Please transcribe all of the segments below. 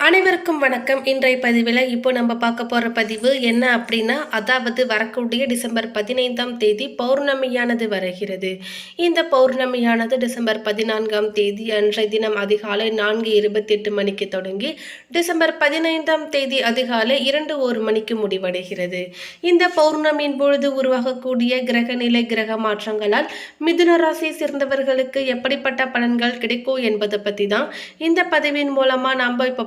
அனைவருக்கும் வணக்கம். இன்றைய பதிவில் இப்போ நம்ம பார்க்க போகிற பதிவு என்ன அப்படின்னா அதாவது வரக்கூடிய டிசம்பர் பதினைந்தாம் தேதி பௌர்ணமியானது வருகிறது. இந்த பௌர்ணமியானது டிசம்பர் பதினான்காம் தேதி அன்றைய தினம் அதிகாலை நான்கு இருபத்தெட்டு மணிக்கு தொடங்கி டிசம்பர் பதினைந்தாம் தேதி அதிகாலை இரண்டு ஒரு மணிக்கு முடிவடைகிறது. இந்த பௌர்ணமியின் பொழுது உருவாகக்கூடிய கிரக நிலை கிரக மாற்றங்களால் மிதுன ராசியை சேர்ந்தவர்களுக்கு எப்படிப்பட்ட பலன்கள் கிடைக்கும் என்பதை பற்றி தான் இந்த பதிவின் மூலமாக நம்ம இப்போ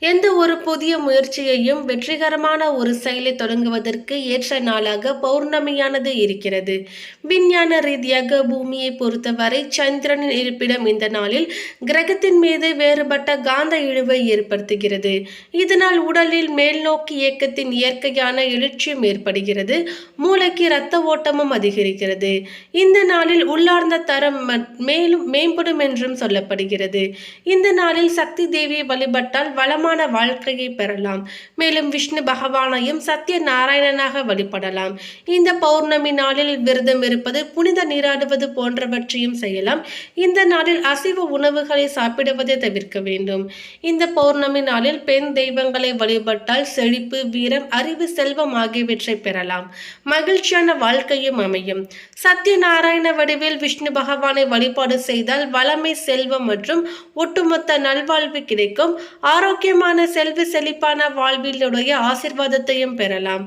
எந்த ஒரு புதிய முயற்சியையும் வெற்றிகரமான ஒரு செயலை தொடங்குவதற்கு ஏற்ற நாளாக பௌர்ணமியானது இருக்கிறது. விஞ்ஞான ரீதியாக பூமியை பொறுத்தவரை சந்திரனின் இருப்பிடம் இந்த நாளில் கிரகத்தின் மீது வேறுபட்ட காந்த இழுவை ஏற்படுத்துகிறது. இதனால் உடலில் மேல்நோக்கி இயக்கத்தின் இயற்கையான எழுச்சியும் ஏற்படுகிறது. மூளைக்கு இரத்த ஓட்டமும் அதிகரிக்கிறது. இந்த நாளில் உள்ளார்ந்த தரம் ம- மேலும் மேம்படும் என்றும் சொல்லப்படுகிறது. இந்த நாளில் சக்தி தேவியை வழிபட்டால் வளமான சுகமான வாழ்க்கையை பெறலாம். மேலும் விஷ்ணு பகவானையும் சத்திய நாராயணனாக வழிபடலாம். இந்த பௌர்ணமி நாளில் விரதம் இருப்பது புனித நீராடுவது போன்றவற்றையும் செய்யலாம். இந்த நாளில் அசைவ உணவுகளை சாப்பிடுவதை தவிர்க்க வேண்டும். இந்த பௌர்ணமி நாளில் பெண் தெய்வங்களை வழிபட்டால் செழிப்பு வீரம் அறிவு செல்வம் ஆகியவற்றை பெறலாம். மகிழ்ச்சியான வாழ்க்கையும் அமையும். சத்திய நாராயண வடிவில் விஷ்ணு பகவானை வழிபாடு செய்தால் வளமை செல்வம் மற்றும் ஒட்டுமொத்த நல்வாழ்வு கிடைக்கும். ஆரோக்கியம் ஆரோக்கியமான செல்வ செழிப்பான வாழ்விலுடைய ஆசிர்வாதத்தையும் பெறலாம்.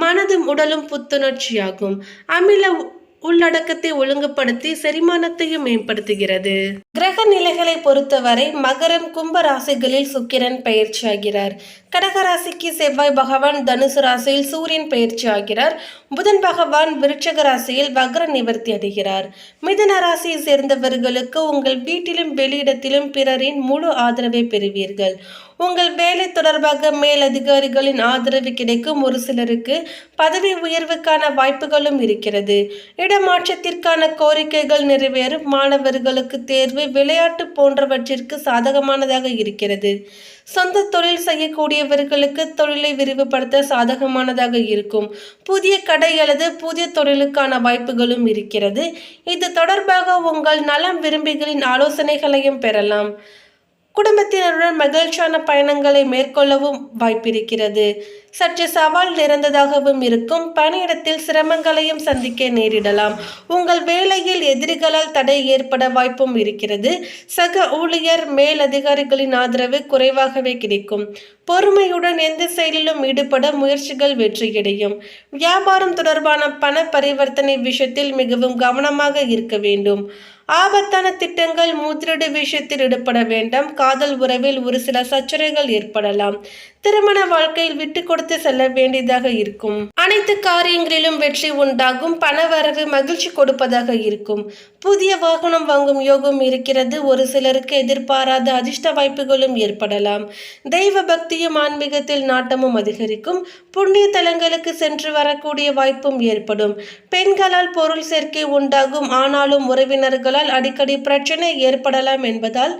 மனதும் உடலும் புத்துணர்ச்சியாகும். அமில உள்ளடக்கத்தை ஒழுங்குபடுத்தி செரிமானத்தையும் மேம்படுத்துகிறது. கிரக நிலைகளை பொறுத்தவரை மகரம் கும்ப ராசிகளில் சுக்கிரன் பயிற்சியாகிறார் கடகராசிக்கு செவ்வாய் பகவான் தனுசு ராசியில் சூரியன் பயிற்சி ஆகிறார். புதன் பகவான் விருட்சக ராசியில் வக்ர நிவர்த்தி அடைகிறார். மிதன ராசியை சேர்ந்தவர்களுக்கு உங்கள் வீட்டிலும் வெளியிடத்திலும் பிறரின் முழு ஆதரவை பெறுவீர்கள். உங்கள் வேலை தொடர்பாக மேலதிகாரிகளின் ஆதரவு கிடைக்கும் ஒரு சிலருக்கு பதவி உயர்வுக்கான வாய்ப்புகளும் இருக்கிறது. இடமாற்றத்திற்கான கோரிக்கைகள் நிறைவேறும். மாணவர்களுக்கு தேர்வு விளையாட்டு போன்றவற்றிற்கு சாதகமானதாக இருக்கிறது. சொந்த தொழில் செய்யக்கூடியவர்களுக்கு தொழிலை விரிவுபடுத்த சாதகமானதாக இருக்கும். புதிய கடை அல்லது புதிய தொழிலுக்கான வாய்ப்புகளும் இருக்கிறது. இது தொடர்பாக உங்கள் நலம் விரும்பிகளின் ஆலோசனைகளையும் பெறலாம். குடும்பத்தினருடன் மகிழ்ச்சியான பயணங்களை மேற்கொள்ளவும் வாய்ப்பிருக்கிறது. சற்று சவால் நிறைந்ததாகவும் இருக்கும். பணியிடத்தில் சிரமங்களையும் சந்திக்க நேரிடலாம். உங்கள் வேலையில் எதிரிகளால் தடை ஏற்பட வாய்ப்பும் இருக்கிறது. சக ஊழியர் மேல் அதிகாரிகளின் ஆதரவு குறைவாகவே கிடைக்கும். பொறுமையுடன் எந்த செயலிலும் ஈடுபட முயற்சிகள் வெற்றியடையும். வியாபாரம் தொடர்பான பண பரிவர்த்தனை விஷயத்தில் மிகவும் கவனமாக இருக்க வேண்டும். ஆபத்தான திட்டங்கள் மூத்திரடு விஷயத்தில் ஈடுபட வேண்டாம். காதல் உறவில் ஒரு சில சச்சரவுகள் ஏற்படலாம். திருமண வாழ்க்கையில் விட்டு கொடுத்து செல்ல வேண்டியதாக இருக்கும். அனைத்து காரியங்களிலும் வெற்றி உண்டாகும். பணவரவு மகிழ்ச்சி கொடுப்பதாக இருக்கும். புதிய வாகனம் வாங்கும் யோகம் இருக்கிறது. ஒரு சிலருக்கு எதிர்பாராத அதிர்ஷ்ட வாய்ப்புகளும் ஏற்படலாம். தெய்வ பக்தியும் ஆன்மீகத்தில் நாட்டமும் அதிகரிக்கும். புண்ணிய தலங்களுக்கு சென்று வரக்கூடிய வாய்ப்பும் ஏற்படும். பெண்களால் பொருள் சேர்க்கை உண்டாகும். ஆனாலும் உறவினர்களால் அடிக்கடி பிரச்சனை ஏற்படலாம் என்பதால்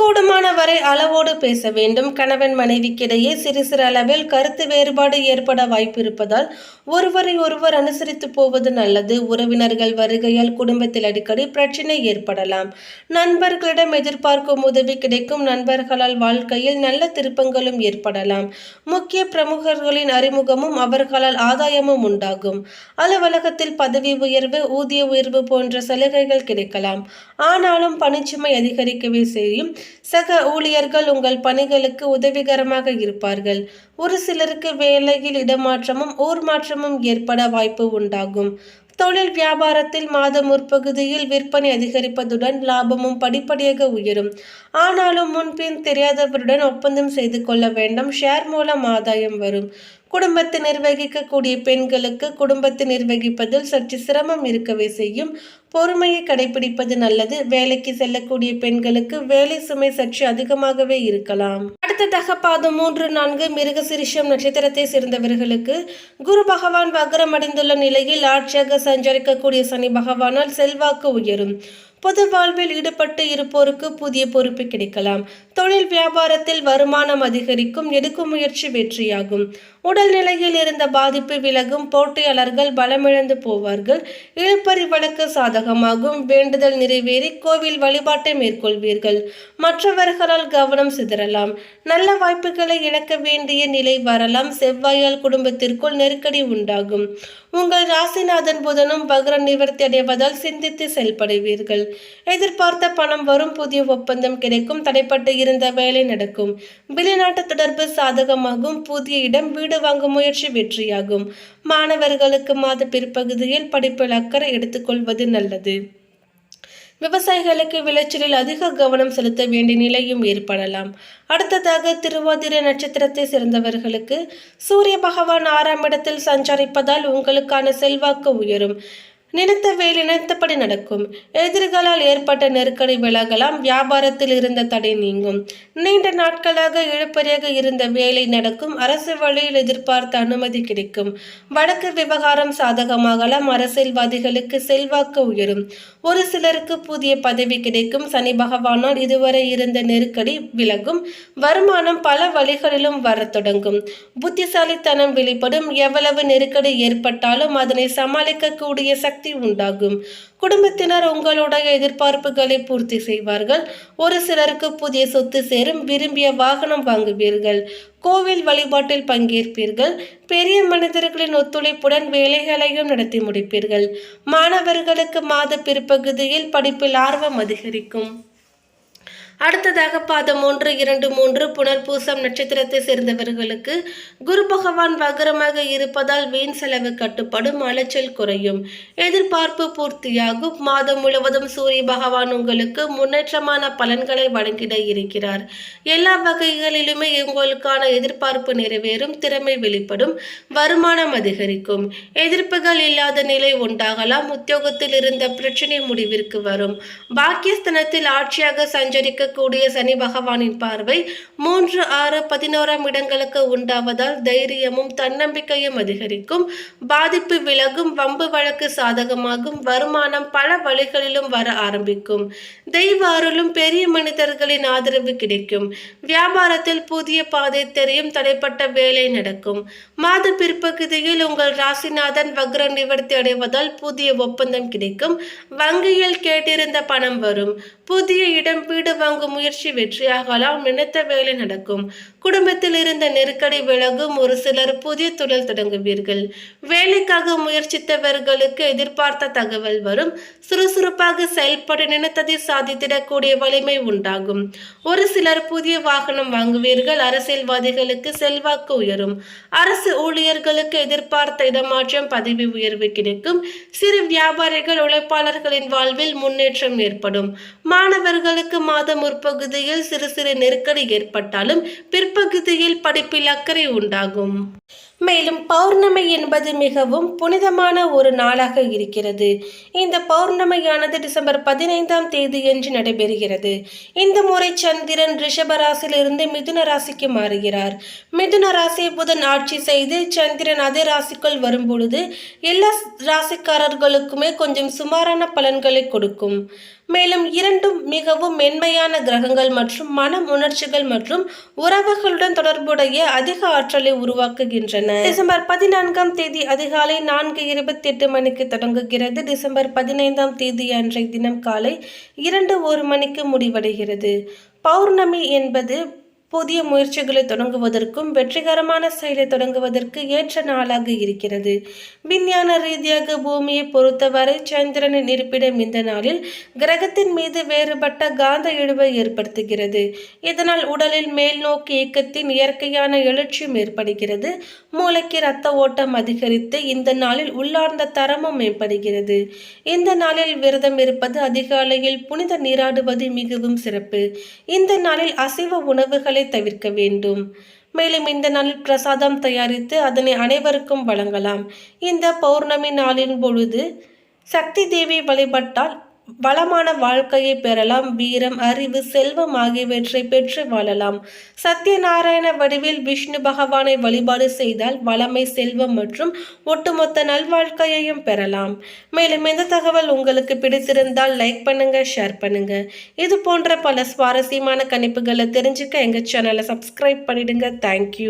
கூடுமான வரை அளவோடு பேச வேண்டும். கணவன் மனைவிக்கிடையே சிறு சிறு அளவில் கருத்து வேறுபாடு ஏற்பட வாய்ப்பு இருப்பதால் ஒருவரை ஒருவர் அனுசரித்து போவது நல்லது. உறவினர்கள் வருகையால் குடும்பத்தில் அடிக்கடி பிரச்சனை ஏற்படலாம். நண்பர்களிடம் எதிர்பார்க்கும் உதவி கிடைக்கும். நண்பர்களால் வாழ்க்கையில் நல்ல திருப்பங்களும் ஏற்படலாம். முக்கிய பிரமுகர்களின் அறிமுகமும் அவர்களால் ஆதாயமும் உண்டாகும். அலுவலகத்தில் பதவி உயர்வு ஊதிய உயர்வு போன்ற சலுகைகள் கிடைக்கலாம். ஆனாலும் பணிச்சுமை அதிகரிக்கவே செய்யும். சக ஊழியர்கள் உங்கள் பணிகளுக்கு உதவிகரமாக இருப்பார்கள். ஒரு சிலருக்கு வேலையில் இடமாற்றமும் ஊர் மாற்றமும் ஏற்பட வாய்ப்பு உண்டாகும். தொழில் வியாபாரத்தில் மாதம் முற்பகுதியில் விற்பனை அதிகரிப்பதுடன் லாபமும் படிப்படியாக உயரும். ஆனாலும் முன்பின் தெரியாதவருடன் ஒப்பந்தம் செய்து கொள்ள வேண்டாம். ஷேர் மூலம் ஆதாயம் வரும். குடும்பத்தை நிர்வகிக்கக்கூடிய பெண்களுக்கு குடும்பத்தை நிர்வகிப்பதில் சற்று சிரமம் இருக்கவே செய்யும். பொறுமையை கடைபிடிப்பது நல்லது. வேலைக்கு செல்லக்கூடிய பெண்களுக்கு வேலை சுமை சற்று அதிகமாகவே இருக்கலாம். அடுத்ததாக பாதம் மூன்று நான்கு மிருகசிரிஷம் நட்சத்திரத்தை சேர்ந்தவர்களுக்கு குரு பகவான் வக்ரம் அடைந்துள்ள நிலையில் ஆட்சியாக சஞ்சரிக்கக்கூடிய சனி பகவானால் செல்வாக்கு உயரும். பொது வாழ்வில் ஈடுபட்டு இருப்போருக்கு புதிய பொறுப்பு கிடைக்கலாம். தொழில் வியாபாரத்தில் வருமானம் அதிகரிக்கும் எடுக்கும் முயற்சி வெற்றியாகும். உடல்நிலையில் இருந்த பாதிப்பு விலகும் போட்டியாளர்கள் பலமிழந்து போவார்கள். இழுப்பறி வழக்கு சாதகமாகும். வேண்டுதல் நிறைவேறி கோவில் வழிபாட்டை மேற்கொள்வீர்கள். மற்றவர்களால் கவனம் சிதறலாம். நல்ல வாய்ப்புகளை இழக்க வேண்டிய நிலை வரலாம். செவ்வாயால் குடும்பத்திற்குள் நெருக்கடி உண்டாகும். உங்கள் ராசிநாதன் புதனும் வக்ர நிவர்த்தி அடைவதால் சிந்தித்து செயல்படுவீர்கள். எதிர்பார்த்த பணம் வரும் புதிய ஒப்பந்தம் கிடைக்கும். தடைப்பட்டு இருந்த வேலை நடக்கும். வெளிநாட்டு தொடர்பு சாதகமாகும். புதிய இடம் வீடு வாங்கும் முயற்சி வெற்றியாகும். மாணவர்களுக்கு மாத பிற்பகுதியில் படிப்பில் அக்கறை எடுத்துக்கொள்வது நல்லது. விவசாயிகளுக்கு விளைச்சலில் அதிக கவனம் செலுத்த வேண்டிய நிலையும் ஏற்படலாம். அடுத்ததாக திருவாதிரை நட்சத்திரத்தை சேர்ந்தவர்களுக்கு சூரிய பகவான் ஆறாம் இடத்தில் சஞ்சரிப்பதால் உங்களுக்கான செல்வாக்கு உயரும். நினைத்த வேலை நினைத்தபடி நடக்கும். எதிரிகளால் ஏற்பட்ட நெருக்கடி விலகலாம். வியாபாரத்தில் இருந்த தடை நீங்கும். நீண்ட நாட்களாக இழுப்பறியாக இருந்த வேலை நடக்கும். அரசு வழியில் எதிர்பார்த்த அனுமதி கிடைக்கும். வடக்கு விவகாரம் சாதகமாகலாம். அரசியல்வாதிகளுக்கு செல்வாக்கு உயரும். ஒரு சிலருக்கு புதிய பதவி கிடைக்கும். சனி பகவானால் இதுவரை இருந்த நெருக்கடி விலகும். வருமானம் பல வழிகளிலும் வரத் தொடங்கும். புத்திசாலித்தனம் வெளிப்படும். எவ்வளவு நெருக்கடி ஏற்பட்டாலும் அதனை சமாளிக்கக்கூடிய சக்தி உண்டாகும். குடும்பத்தினர் உங்களுடைய எதிர்பார்ப்புகளை பூர்த்தி செய்வார்கள். ஒரு சிலருக்கு புதிய சொத்து சேரும் விரும்பிய வாகனம் வாங்குவீர்கள். கோவில் வழிபாட்டில் பங்கேற்பீர்கள். பெரிய மனிதர்களின் ஒத்துழைப்புடன் வேலைகளையும் நடத்தி முடிப்பீர்கள். மாணவர்களுக்கு மாத பிற்பகுதியில் படிப்பில் ஆர்வம் அதிகரிக்கும். அடுத்ததாக பாதம் ஒன்று இரண்டு மூன்று புனர்பூசம் நட்சத்திரத்தை சேர்ந்தவர்களுக்கு குரு பகவான் வகரமாக இருப்பதால் வீண் செலவு கட்டுப்படும் அலைச்சல் குறையும். எதிர்பார்ப்பு பூர்த்தியாகும். மாதம் முழுவதும் சூரிய பகவான் உங்களுக்கு முன்னேற்றமான பலன்களை வழங்கிட இருக்கிறார். எல்லா வகைகளிலுமே உங்களுக்கான எதிர்பார்ப்பு நிறைவேறும் திறமை வெளிப்படும் வருமானம் அதிகரிக்கும். எதிர்ப்புகள் இல்லாத நிலை உண்டாகலாம். உத்தியோகத்தில் இருந்த பிரச்சனை முடிவிற்கு வரும். பாக்கியஸ்தனத்தில் ஆட்சியாக சஞ்சரிக்க இருக்கக்கூடிய சனி பகவானின் பார்வை மூன்று ஆறு பதினோராம் இடங்களுக்கு உண்டாவதால் தைரியமும் தன்னம்பிக்கையும் அதிகரிக்கும். பாதிப்பு விலகும் வம்பு வழக்கு சாதகமாகும் வருமானம் பல வழிகளிலும் வர ஆரம்பிக்கும். தெய்வ அருளும் பெரிய மனிதர்களின் ஆதரவு கிடைக்கும். வியாபாரத்தில் புதிய பாதை தெரியும் தடைப்பட்ட வேலை நடக்கும். மாத பிற்பகுதியில் உங்கள் ராசிநாதன் வக்ர நிவர்த்தி அடைவதால் புதிய ஒப்பந்தம் கிடைக்கும். வங்கியில் கேட்டிருந்த பணம் வரும். புதிய இடம் வீடு வாங்க வாங்கும் முயற்சி வெற்றியாகலாம். நினைத்த வேலை நடக்கும். குடும்பத்தில் இருந்த நெருக்கடி விலகும். ஒரு சிலர் புதிய தொழில் தொடங்குவீர்கள். வேலைக்காக முயற்சித்தவர்களுக்கு எதிர்பார்த்த தகவல் வரும். சுறுசுறுப்பாக செயல்பட நினைத்ததை சாதித்திடக்கூடிய வலிமை உண்டாகும். ஒரு சிலர் புதிய வாகனம் வாங்குவீர்கள். அரசியல்வாதிகளுக்கு செல்வாக்கு உயரும். அரசு ஊழியர்களுக்கு எதிர்பார்த்த இடமாற்றம் பதவி உயர்வு கிடைக்கும். சிறு வியாபாரிகள் உழைப்பாளர்களின் வாழ்வில் முன்னேற்றம் ஏற்படும். மாணவர்களுக்கு மாதம் முற்பகுதியில் சிறு சிறு நெருக்கடி ஏற்பட்டாலும் பிற்பகுதியில் படிப்பில் அக்கறை உண்டாகும். மேலும் பௌர்ணமி என்பது மிகவும் புனிதமான ஒரு நாளாக இருக்கிறது. இந்த பௌர்ணமியானது டிசம்பர் பதினைந்தாம் தேதியன்று நடைபெறுகிறது. இந்த முறை சந்திரன் ரிஷபராசியிலிருந்து மிதுன ராசிக்கு மாறுகிறார். மிதுன ராசி புதன் ஆட்சி செய்து சந்திரன் அதே ராசிக்குள் வரும்பொழுது எல்லா ராசிக்காரர்களுக்குமே கொஞ்சம் சுமாரான பலன்களை கொடுக்கும். மேலும் இரண்டும் மிகவும் மென்மையான கிரகங்கள் மற்றும் மன உணர்ச்சிகள் மற்றும் உறவுகளுடன் தொடர்புடைய அதிக ஆற்றலை உருவாக்குகின்றன. டிசம்பர் பதினான்காம் தேதி அதிகாலை நான்கு இருபத்தி எட்டு மணிக்கு தொடங்குகிறது. டிசம்பர் பதினைந்தாம் தேதி அன்றைய தினம் காலை இரண்டு ஒரு மணிக்கு முடிவடைகிறது. பௌர்ணமி என்பது புதிய முயற்சிகளை தொடங்குவதற்கும் வெற்றிகரமான செயலை தொடங்குவதற்கு ஏற்ற நாளாக இருக்கிறது. விஞ்ஞான ரீதியாக பூமியை பொறுத்தவரை சந்திரனின் இருப்பிடம் இந்த நாளில் கிரகத்தின் மீது வேறுபட்ட காந்த இழுவை ஏற்படுத்துகிறது. இதனால் உடலில் மேல் நோக்கி இயக்கத்தின் இயற்கையான எழுச்சியும் ஏற்படுகிறது. மூளைக்கு இரத்த ஓட்டம் அதிகரித்து இந்த நாளில் உள்ளார்ந்த தரமும் மேம்படுகிறது. இந்த நாளில் விரதம் இருப்பது அதிகாலையில் புனித நீராடுவது மிகவும் சிறப்பு. இந்த நாளில் அசைவ உணவுகளை தவிர்க்க வேண்டும். மேலும் இந்த நாளில் பிரசாதம் தயாரித்து அதனை அனைவருக்கும் வழங்கலாம். இந்த பௌர்ணமி நாளின் பொழுது சக்தி தேவி வழிபட்டால் வளமான வாழ்க்கையை பெறலாம் வீரம் அறிவு செல்வம் ஆகியவற்றை பெற்று வாழலாம். சத்யநாராயண வடிவில் விஷ்ணு பகவானை வழிபாடு செய்தால் வளமை செல்வம் மற்றும் ஒட்டுமொத்த நல்வாழ்க்கையையும் பெறலாம். மேலும் இந்த தகவல் உங்களுக்கு பிடித்திருந்தால் லைக் பண்ணுங்க ஷேர் பண்ணுங்க. இது போன்ற பல சுவாரஸ்யமான கணிப்புகளை தெரிஞ்சுக்க எங்கள் சேனலை சப்ஸ்கிரைப் பண்ணிடுங்க. தேங்க்யூ